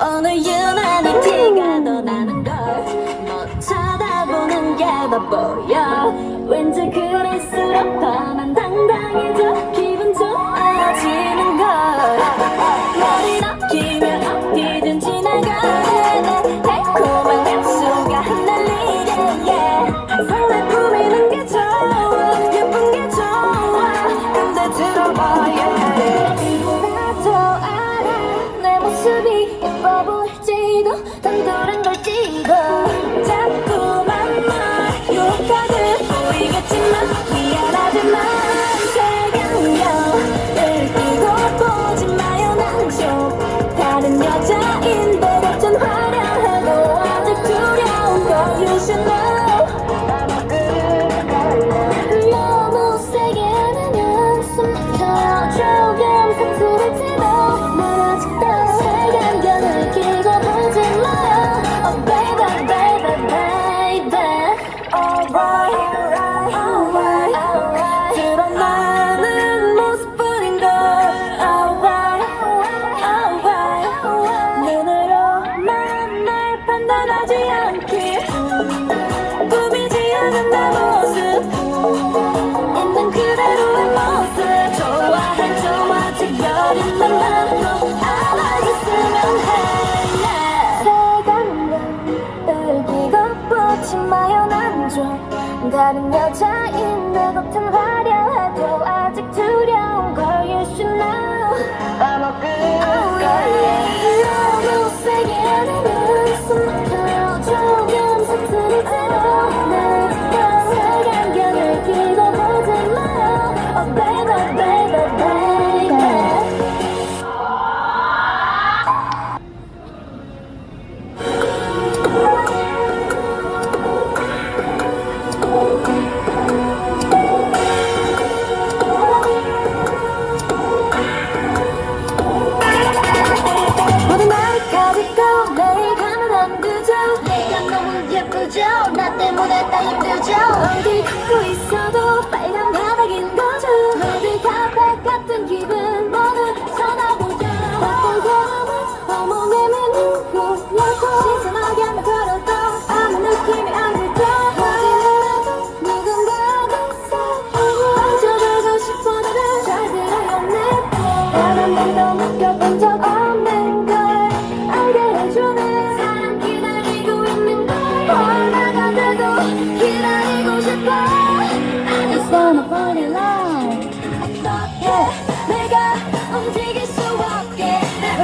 오늘 유난히 티가 더 나는 걸 너 쳐다보는 게 더 보여 왠지 그랬어 다른 여자인 내 같은 화려해도 전보다 다 힘들죠? 어디 걷고 있어도 빨간 바닥인 거죠. 어디 가발 같은 기분 모두 전화보자. 바쁜 사람은 너무 내미는 곳이었고 시선 어겨 걸어도 아무 느낌이 안 들죠 어디 놀아도 누군가도 사랑을 얹어가고 싶어 나를 잘 들어요 내꿈 바람도 느껴본 적 없어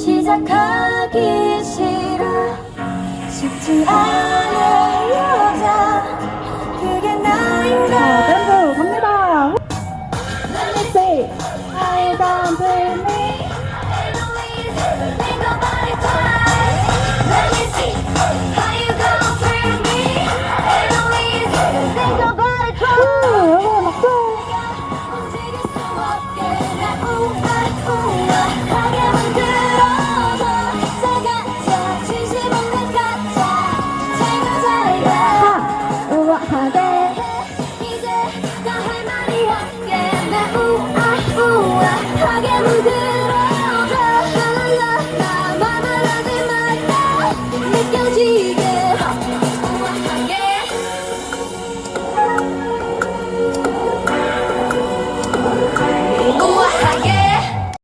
시작하기 싫어. 쉽지 않아요.